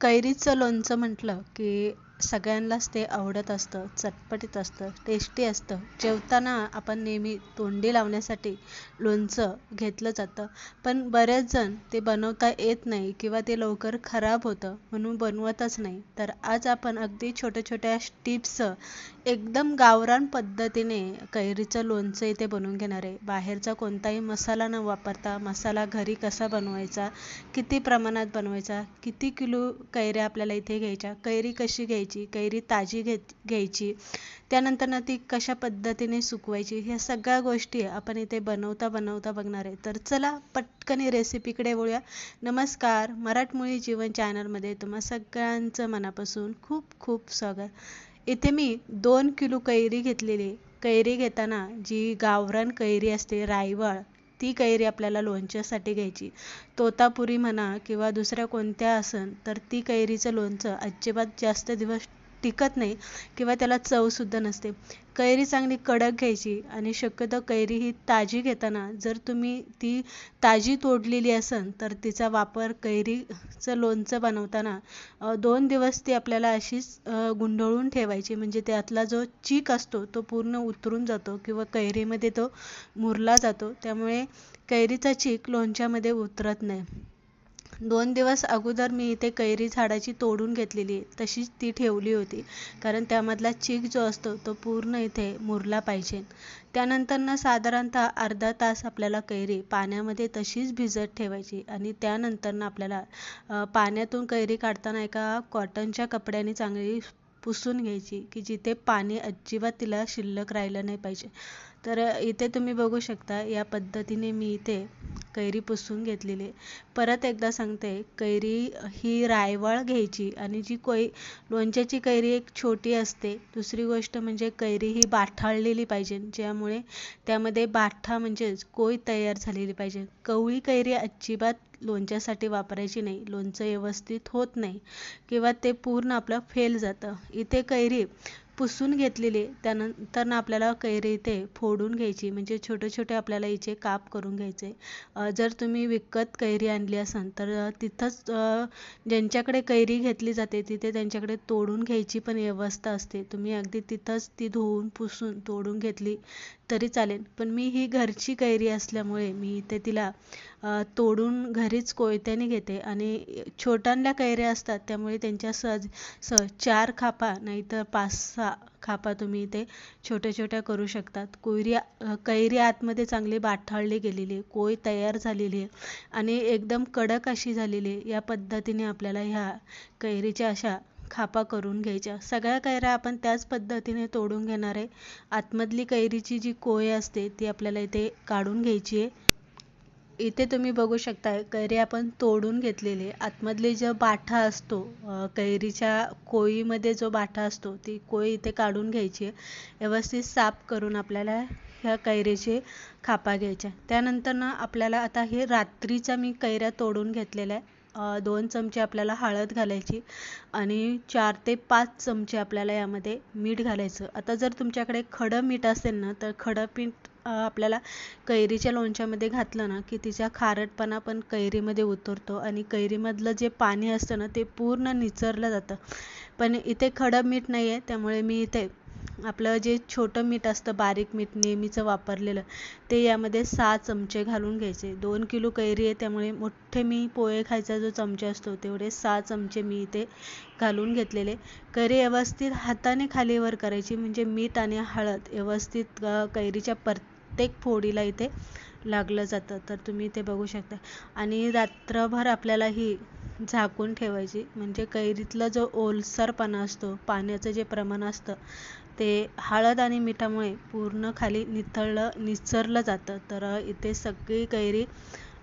कैरीचं लोणचं म्हटलं की सगळ्यांनाच ते आवडत असतं चटपटीत असतं टेस्टी असतं. जेवताना आपण नेहमी तोंडी लावण्यासाठी लोणचं घेतलं जातं. पण बरेच जण ते बनवता येत नाही किंवा ते लवकर खराब होतं म्हणून बनवतच नाही. तर आज आपण अगदी छोट्या छोट्या टिप्स एकदम गावरान पद्धतीने कैरीचं लोणचं इथे बनवून घेणार आहे. बाहेरचा कोणताही मसाला न वापरता मसाला घरी कसा बनवायचा किती प्रमाणात बनवायचा किती किलो कैऱ्या आपल्याला इथे घ्यायच्या कैरी कशी घ्यायची कैरी ताजी घेत घ्यायची. त्यानंतर ना ती कशा पद्धतीने सुकवायची ह्या सगळ्या गोष्टी आपण इथे बनवता बनवता बघणार आहे. तर चला पटकन रेसिपीकडे वळूया. नमस्कार मराठमोळी जीवन चॅनलमध्ये तुम्हा सगळ्यांचं मनापासून खूप खूप स्वागत. इथे मी दोन किलो कैरी घेतलेली कैरी घेताना जी गावरान कैरी असते रायवळ ती कैरी आपल्याला लोणच्यासाठी घ्यायची. तोतापुरी म्हणा किंवा दुसऱ्या कोणत्या असन तर ती कैरीचं लोणचं अजिबात जास्त दिवस टिकत नाही किंवा त्याला चवसुद्धा नसते. कैरी चांगली कडक घ्यायची आणि शक्यतो कैरी ही ताजी घेताना जर तुम्ही ती ताजी तोडलेली असेल तर तिचा वापर कैरीचं लोणचं बनवताना दोन दिवस ती आपल्याला अशीच गुंडळून ठेवायची. म्हणजे त्यातला जो चीक असतो तो पूर्ण उतरून जातो किंवा कैरीमध्ये तो मुरला जातो. त्यामुळे कैरीचा चीक लोणच्यामध्ये उतरत नाही. दोन दिवस अगोदर मी इथे कैरी झाडाची तोडून घेतलेली तशीच ती ठेवली होती. कारण त्यामधला चीक जो असतो तो पूर्ण इथे मुरला पाहिजे. त्यानंतर ना साधारणतः अर्धा तास आपल्याला कैरी पाण्यामध्ये तशीच भिजत ठेवायची आणि त्यानंतर ना आपल्याला पाण्यातून कैरी काढताना एका कॉटनच्या कपड्याने चांगली पुसून घ्यायची की जिथे पाणी अजिबात तिला शिल्लक राहिलं नाही पाहिजे. तर इथे तुम्ही बघू शकता या पद्धतीने मी इथे कैरी पुसून घेतलेली परत एकदा सांगते कैरी ही रायवळ घ्यायची आणि जी कोई लोणच्याची कैरी एक छोटी असते दुसरी गोष्ट म्हणजे कैरी ही बाठाळलेली पाहिजे ज्यामुळे त्यामध्ये बाठा म्हणजेच कोय तयार झालेली पाहिजे. कवळी कैरी अजिबात लोणच्यासाठी वापरायची नाही. लोणचं व्यवस्थित होत नाही. किंवा ते पूर्ण आपलं फेल जातं. इथे कैरी पुसून घेतलेली त्यानंतर ना आपल्याला कैरी इथे फोडून घ्यायची. म्हणजे छोटे छोटे आपल्याला हिचे काप करून घ्यायचे. जर तुम्ही विकत कैरी आणली असाल तर तिथंच ज्यांच्याकडे कैरी घेतली जाते तिथे त्यांच्याकडे तोडून घ्यायची पण व्यवस्था असते. तुम्ही अगदी तिथंच ती धुवून पुसून तोडून घेतली तरी चालेल. पण मी ही घरची कैरी असल्यामुळे मी इथे तिला तोडून घरीच कोयत्याने घेते. आणि छोट्यांल्या कैऱ्या असतात त्यामुळे त्यांच्या सहज सहज चार खापा नाहीतर पाच सहा खापा तुम्ही इथे छोट्या छोट्या करू शकतात. कोयरी कैरी आतमध्ये चांगली बाठाळली गेलेली कोय तयार झालेली आहे. आणि एकदम कडक अशी झालेली आहे. या पद्धतीने आपल्याला ह्या कैरीच्या अशा खापा करून घ्यायच्या. सगळ्या कैऱ्या आपण त्याच पद्धतीने तोडून घेणार आहे. आतमधली कैरीची जी कोय असते ती आपल्याला इथे काढून घ्यायची आहे. इथे तुम्ही बघू शकता कैरी आपण तोडून घेतलेली आतमधले जो बाठा असतो कैरीच्या कोळीमध्ये जो बाठा असतो ती कोळी इथे काढून घ्यायची आहे. व्यवस्थित साफ करून आपल्याला ह्या कैरीचे खापा घ्यायच्या. त्यानंतर ना आपल्याला आता हे रात्रीच्या मी कैऱ्या तोडून घेतलेल्या आहे. दोन चमचे आपल्याला हळद घालायची आणि चार ते पाच चमचे आपल्याला यामध्ये मीठ घालायचं. आता जर तुमच्याकडे खडं मीठ असेल ना तर खडं पीठ आपल्याला कैरीच्या लोणच्यामध्ये घातलं ना की तिचा खारटपणा पण कैरीमध्ये उतरतो आणि कैरीमधलं जे पाणी असतं ना ते पूर्ण निचरलं जातं. पण इथे खडं मीठ नाही आहे त्यामुळे मी इथे आपलं जे छोटं मीठ असतं बारीक मीठ नेहमीचं वापरलेलं ते यामध्ये सहा चमचे घालून घ्यायचे. दोन किलो कैरी आहे त्यामुळे मोठे मी पोहे खायचा जो चमचे असतो तेवढे सहा चमचे मी इथे घालून घेतलेले. कैरी व्यवस्थित हाताने खालीवर करायची म्हणजे मीठ आणि हळद व्यवस्थित कैरीच्या प्रत्येक फोडीला इथे लागलं जातं. तर तुम्ही इथे बघू शकता. आणि रात्रभर आपल्याला ही झाकून ठेवायची म्हणजे कैरीतला जो ओलसरपणा असतो पाण्याचं जे प्रमाण असतं ते हळद आणि मिठामुळे पूर्ण खाली निथळलं निचरलं जातं. तर इथे सगळी कैरी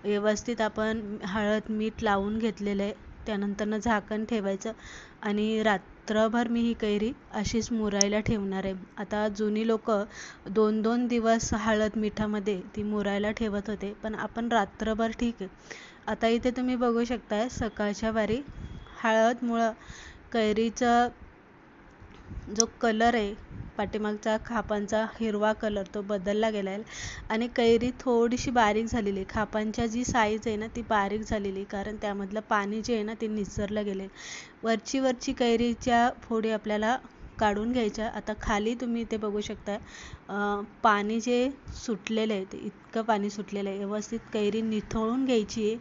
व्यवस्थित आपण हळद मीठ लावून घेतलेलं आहे. त्यानंतरनं झाकण ठेवायचं आणि रात्रभर मी ही कैरी अशीच मुरायला ठेवणार आहे. आता जुनी लोक दोन दोन दिवस हळद मिठामध्ये ती मुरायला ठेवत होते पण आपण रात्रभर ठीक आहे. आता इथे तुम्ही बघू शकताय सकाळच्या वारी हळदमुळं कैरीचं जो कलर आहे पाठीमागचा खापांचा हिरवा कलर तो बदलला गेला आहे आणि कैरी थोडीशी बारीक झालेली आहे. खापांच्या जी साईज आहे ना ती बारीक झालेली कारण त्यामधलं पाणी जे आहे ना ते निसरलं गेलं आहे वरची वरची कैरीच्या फोडी आपल्याला काढून घ्यायच्या. आता खाली तुम्ही इथे बघू शकता पाणी जे सुटलेलं आहे ते इतकं पाणी सुटलेलं आहे. व्यवस्थित कैरी निथळून घ्यायची आहे.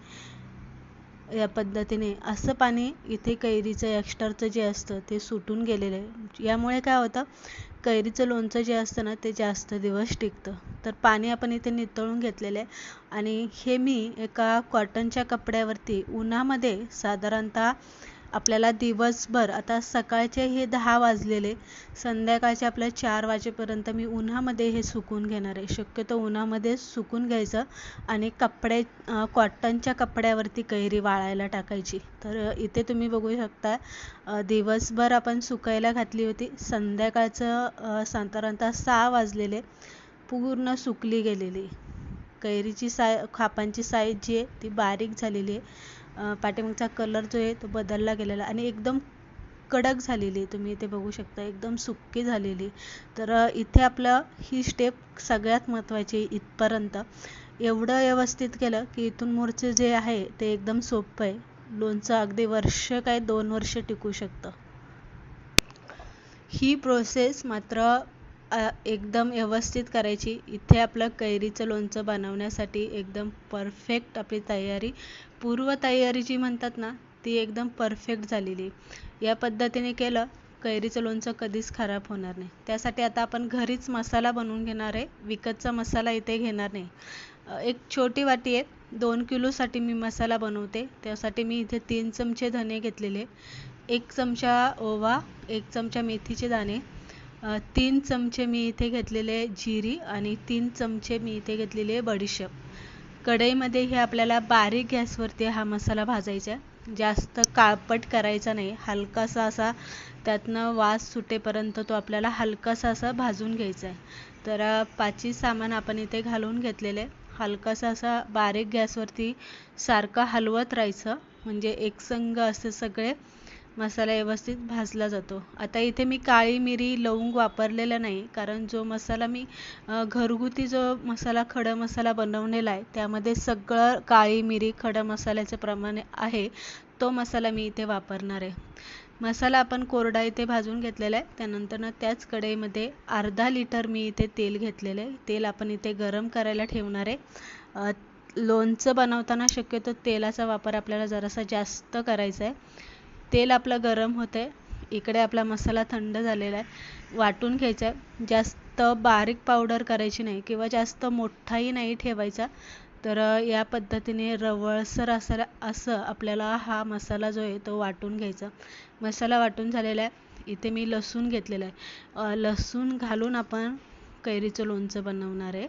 या पद्धतीने असं पाणी इथे कैरीचं एक्स्टरचं जे असतं ते सुटून गेलेलं आहे. यामुळे काय होतं कैरीचं लोणचं जे असतं ना ते जास्त दिवस टिकतं. तर पाणी आपण इथे नितळून घेतलेलं आहे. आणि हे मी एका कॉटनच्या कपड्यावरती उन्हामध्ये साधारणतः आपल्याला दिवसभर आता सकाळचे हे दहा वाजलेले संध्याकाळचे आपल्या चार वाजेपर्यंत मी उन्हामध्ये हे सुकून घेणार आहे. शक्यतो उन्हामध्ये सुकून घ्यायचं आणि कपडे कॉटनच्या कपड्यावरती कैरी वाळायला टाकायची. तर इथे तुम्ही बघू शकता दिवसभर आपण सुकायला घातली होती. संध्याकाळचं साधारणतः सहा वाजलेले पूर्ण सुकली गेलेली. कैरीची साय खापांची साईज जी आहे ती बारीक झालेली आहे. पाठीमागचा कलर जो आहे तो बदलला गेलेला आणि एकदम कडक झालेली तुम्ही इथे बघू शकता एकदम सुक्की झालेली तर इथे आपलं ही स्टेप सगळ्यात महत्त्वाची इथपर्यंत. एवढं व्यवस्थित केलं की इथून मोरचे जे आहे ते एकदम सोपं आहे. लोणचं अगदी वर्ष काय दोन वर्ष टिकू शकतं. ही प्रोसेस मात्र एकदम व्यवस्थित करायची. इथे आपलं कैरीचं लोणचं बनवण्यासाठी एकदम परफेक्ट आपली तयारी. पूर्वतयारी जी म्हणतात ना ती एकदम परफेक्ट झालेली. या पद्धतीने केलं कैरीचं लोणचं कधीच खराब होणार नाही. त्यासाठी आता आपण घरीच मसाला बनवून घेणार आहे. विकतचा मसाला इथे घेणार नाही. एक छोटी वाटी आहे. दोन किलोसाठी मी मसाला बनवते. त्यासाठी मी इथे तीन चमचे धने घेतलेले. एक चमचा ओवा एक चमचा मेथीचे दाणे तीन चमचे मी इथे घेतलेले जिरी आणि तीन चमचे मी इथे घेतलेले बडीशेप. कढईमध्ये हे आपल्याला बारीक गॅसवरती हा मसाला भाजायचा आहे. जास्त काळपट करायचा नाही. हलकासा असा त्यातनं वास सुटेपर्यंत तो आपल्याला हलकासा असा भाजून घ्यायचा आहे. तर पाचही सामान आपण इथे घालून घेतलेले. हलकासा असा बारीक गॅसवरती सारखं हलवत राहायचं. म्हणजे एकसंग असे सगळे मसाला व्यवस्थित भाजला जातो. आता इथे मी काळी मिरी लवंग वापरलेला नाही कारण जो मसाला मी घरगुती जो मसाला खडा मसाला बनवलेला आहे त्यामध्ये सगळं काळी मिरी खडा मसाल्याचं प्रमाण आहे तो मसाला मी इथे वापरणार आहे. मसाला आपण कोरडा इथे भाजून घेतलेला आहे त्यानंतर त्याच कढईमध्ये अर्धा लिटर मी इथे तेल घेतलेलं आहे. तेल आपण इथे गरम करायला ठेवणार आहे. लोणचं बनवताना शक्यतो तेलाचा वापर आपल्याला जरासा जास्त करायचा आहे. तेल आपलं गरम होतं आहे इकडे आपला मसाला थंड झालेला आहे. वाटून घ्यायचा आहे. जास्त बारीक पावडर करायची नाही किंवा जास्त मोठाही नाही ठेवायचा. तर या पद्धतीने रवळसर असं असं आपल्याला हा मसाला जो आहे तो वाटून घ्यायचा. मसाला वाटून झालेला आहे. इथे मी लसूण घेतलेला आहे. लसूण घालून आपण कैरीचं लोणचं बनवणार आहे.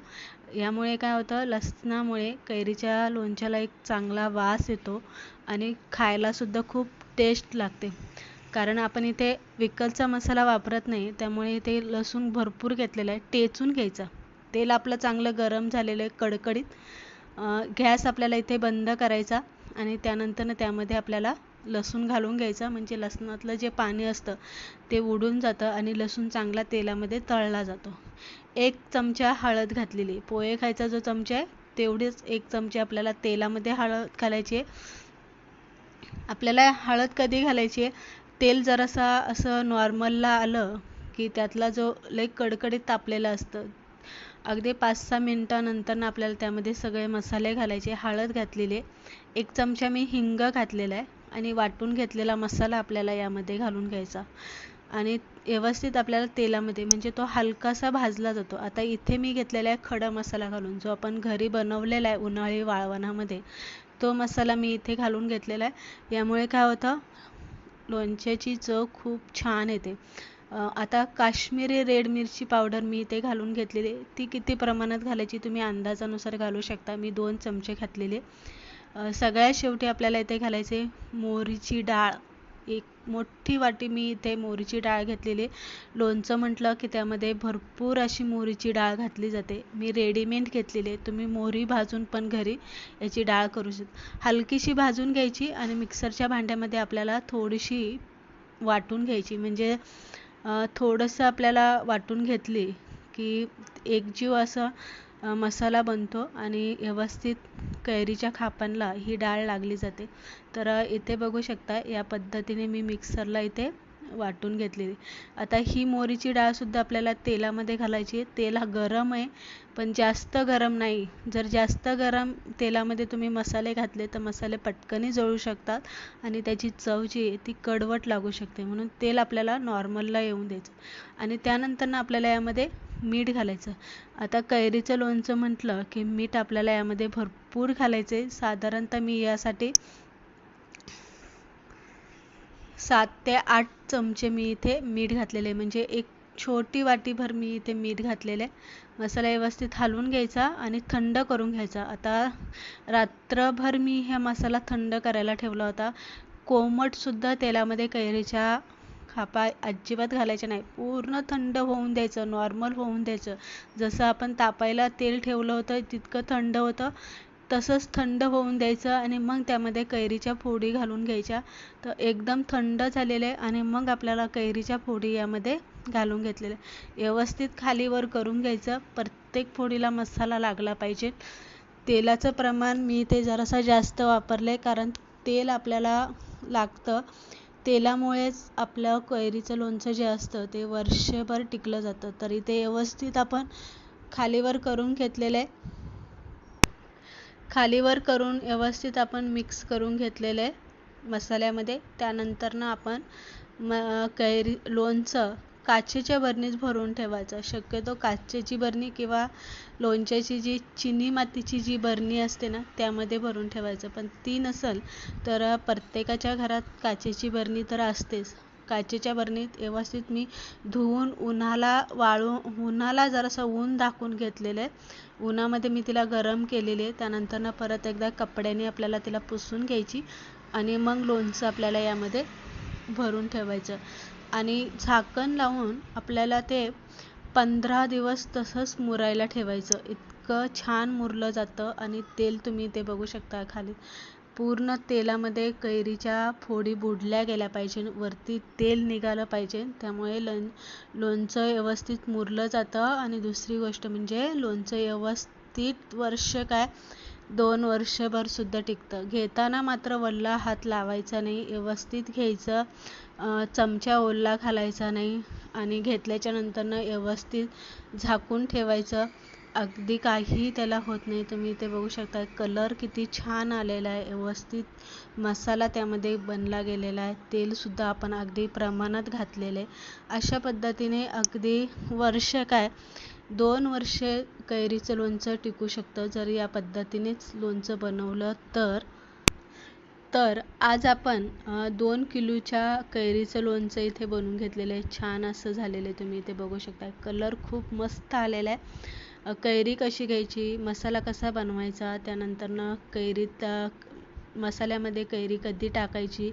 यामुळे काय होतं? लसणामुळे कैरीच्या लोणच्याला एक चांगला वास येतो आणि खायलासुद्धा खूप टेस्ट लागते. कारण आपण इथे विकतचा मसाला वापरत नाही त्यामुळे इथे लसूण भरपूर घेतलेला आहे. टेचून घ्यायचा. तेल आपलं चांगलं गरम झालेलं आहे कडकडीत. गॅस आपल्याला इथे बंद करायचा आणि त्यानंतर त्यामध्ये आपल्याला लसूण घालून घ्यायचा. म्हणजे लसणातलं जे पाणी असतं ते उडून जातं आणि लसूण चांगला तेलामध्ये तळला जातो. एक चमचा हळद घातलेली पोहे खायचा जो चमचा आहे तेवढेच एक चमचे आपल्याला तेलामध्ये हळद घालायची आहे. आपल्याला हळद कधी घालायची आहे? तेल जरासा असं नॉर्मलला आलं की त्यातला जो लई कडकडीत तापलेलं असतं अगदी पाच सहा मिनटानंतर आपल्याला त्यामध्ये सगळे मसाले घालायचे हळद घातलेली आहे. एक चमचा मी हिंग घातलेला आहे आणि वाटून घेतलेला मसाला आपल्याला यामध्ये घालून घ्यायचा. आणि व्यवस्थित आपल्याला तेलामध्ये म्हणजे तो हलकासा भाजला जातो. आता इथे मी घेतलेला आहे खडा मसाला घालून जो आपण घरी बनवलेला आहे उन्हाळी वाळवणामध्ये. तो मसाला मी इथे घालून घेतलेला आहे. यामुळे काय होतं लोणच्याची चव खूप छान येते. आता काश्मीरी रेड मिरची पावडर मी इथे घालून घेतलेली ती किती प्रमाणात घालायची तुम्ही अंदाजानुसार घालू शकता. मी दोन चमचे घातलेले सगळ्यात शेवटी आपल्याला इथे घालायचे मोहरीची डाळ. एक मोठी वाटी मी इथे मोहरीची डाळ घेतलेली लोणचं म्हटलं की त्यामध्ये भरपूर अशी मोहरीची डाळ घातली जाते. मी रेडीमेड घेतलेली आहे. तुम्ही मोहरी भाजून पण घरी याची डाळ करू शकता. हलकीशी भाजून घ्यायची आणि मिक्सरच्या भांड्यामध्ये आपल्याला थोडीशी वाटून घ्यायची. म्हणजे थोडंसं आपल्याला वाटून घेतली की एकजीव असा मसाला बनतो आणि व्यवस्थित कैरीच्या खापांना ही डाळ लागली जाते. तर इथे बघू शकता या पद्धतीने मी मिक्सरला इथे वाटून घेतलेली. आता ही मोहरीची डाळसुद्धा आपल्याला तेलामध्ये घालायची आहे. तेल हा गरम आहे पण जास्त गरम नाही. जर जास्त गरम तेलामध्ये तुम्ही मसाले घातले तर मसाले पटकनही जळू शकतात आणि त्याची चव जी आहे ती कडवट लागू शकते. म्हणून तेल आपल्याला नॉर्मलला येऊन द्यायचं. आणि त्यानंतर ना आपल्याला यामध्ये मीठ घालायचं. आता कैरीचं लोणचं म्हटलं की मीठ आपल्याला यामध्ये भरपूर घालायचं आहे. साधारणतः मी यासाठी सात ते आठ चमचे मी इथे मीठ घातलेले म्हणजे एक छोटी वाटीभर मी इथे मीठ घातलेले. मसाला व्यवस्थित हलवून घ्यायचा आणि थंड करून घ्यायचा. आता रात्रभर मी हा मसाला थंड करायला ठेवला होता. कोमटसुद्धा तेलामध्ये कैरीच्या खापा अजिबात घालायच्या नाही. पूर्ण थंड होऊन द्यायचं नॉर्मल होऊन द्यायचं. जसं आपण तापायला तेल ठेवलं होतं तितकं थंड होतं. तसंच थंड होऊन द्यायचं आणि मग त्यामध्ये कैरीच्या फोडी घालून घ्यायच्या. तर एकदम थंड झालेले आणि मग आपल्याला कैरीच्या फोडी यामध्ये घालून घेतलेल्या व्यवस्थित खालीवर करून घ्यायचं. प्रत्येक फोडीला मसाला लागला पाहिजे. तेलाचं प्रमाण मी ते जरासं जास्त वापरलं आहे कारण तेल आपल्याला लागतं. तेलामुळेच आपलं कैरीचं लोणचं जे असतं ते वर्षभर टिकलं जातं. तरी ते व्यवस्थित आपण खालीवर करून घेतलेलं. आहे खालीवर करून व्यवस्थित आपण मिक्स करून घेतलेलं आहे मसाल्यामध्ये. त्यानंतर ना आपण म कैरी लोणचं काचेच्या बरणीत भरून ठेवायचं. शक्यतो काचेची बरणी किंवा लोणच्याची जी चिनी मातीची जी बरणी असते ना त्यामध्ये भरून ठेवायचं. पण ती नसेल तर प्रत्येकाच्या घरात काचेची बरणी तर असतेच. काचेच्या बरणीत व्यवस्थित मी धुवून उन्हाला वाळून उन्हाला जरासं ऊन दाखवून घेतलेलं आहे. उन्हामध्ये मी तिला गरम केलेली आहे. त्यानंतर ना परत एकदा कपड्याने आपल्याला तिला पुसून घ्यायची आणि मग लोणचं आपल्याला यामध्ये भरून ठेवायचं. आणि झाकण लावून आपल्याला ते पंधरा दिवस तसंच मुरायला ठेवायचं. इतकं छान मुरलं जातं आणि तेल तुम्ही ते बघू शकता खाली. पूर्ण तेलामध्ये कैरीच्या फोडी बुडल्या गेल्या पाहिजे. वरती तेल निघालं पाहिजे. त्यामुळे लं लोणचं व्यवस्थित मुरलं जातं. आणि दुसरी गोष्ट म्हणजे लोणचं व्यवस्थित वर्ष काय? दोन वर्षभर सुद्धा टिकतं. घेताना मात्र वल्ला हात लावायचा नाही. व्यवस्थित घ्यायचं. चमचा ओला घालायचा नाही. आणि घेतल्याच्या नंतरनं व्यवस्थित झाकून ठेवायचं. अगदी काही त्याला होत नाही. तुम्ही इथे बघू शकता कलर किती छान आलेला आहे. व्यवस्थित मसाला त्यामध्ये बनला गेलेला आहे. तेलसुद्धा आपण अगदी प्रमाणात घातलेले अशा पद्धतीने अगदी वर्ष काय दोन वर्ष कैरीचं लोणचं टिकू शकतं. जर या पद्धतीनेच लोणचं बनवलं तर तर आज आपण दोन किलोच्या कैरीचं लोणचं इथे बनवून घेतलेलं आहे. छान असं झालेलं आहे. तुम्ही इथे बघू शकता. कलर खूप मस्त आलेला आहे. कैरी कशी घ्यायची मसाला कसा बनवायचा त्यानंतरनं कैरीत मसाल्यामध्ये कैरी कधी टाकायची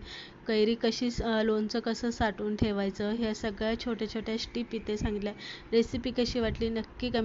कैरी कशी लोणचं कसं साठवून ठेवायचं ह्या सगळ्या छोट्या छोट्या स्टीप इथे सांगितल्या. रेसिपी कशी वाटली नक्की कमेंट